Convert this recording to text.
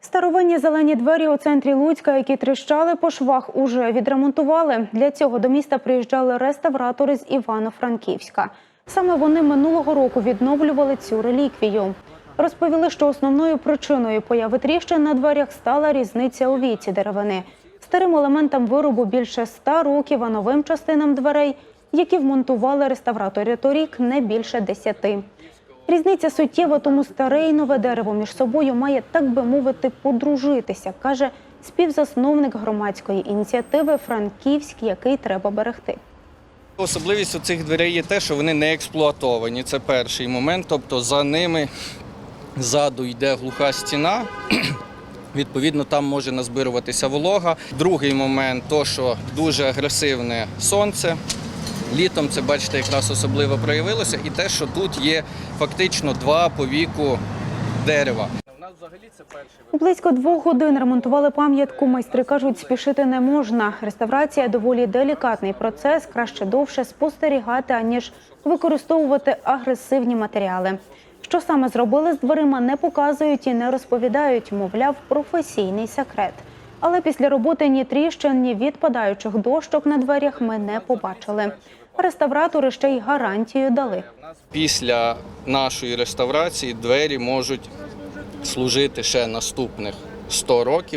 Старовинні зелені двері у центрі Луцька, які тріщали по швах, уже відремонтували. Для цього до міста приїжджали реставратори з Івано-Франківська. Саме вони минулого року відновлювали цю реліквію. Розповіли, що основною причиною появи тріщин на дверях стала різниця у віці деревини. Старим елементам виробу більше ста років, а новим частинам дверей, які вмонтували реставратори торік, не більше десяти. Різниця суттєва, тому старе і нове дерево між собою має, так би мовити, подружитися, каже співзасновник громадської ініціативи Франківськ, який треба берегти. Особливість у цих дверей є те, що вони не експлуатовані. Це перший момент. Тобто за ними ззаду йде глуха стіна. Відповідно, там може назбируватися волога. Другий момент то, що дуже агресивне сонце. Літом це, бачите, якраз особливо проявилося, і те, що тут є фактично два по віку дерева. Близько двох годин ремонтували пам'ятку. Майстри кажуть, спішити не можна. Реставрація доволі делікатний процес. Краще довше спостерігати, аніж використовувати агресивні матеріали. Що саме зробили з дверима, не показують і не розповідають, мовляв, професійний секрет. Але після роботи ні тріщин, ні відпадаючих дощок на дверях ми не побачили. Реставратори ще й гарантію дали. Після нашої реставрації двері можуть служити ще наступних 100 років.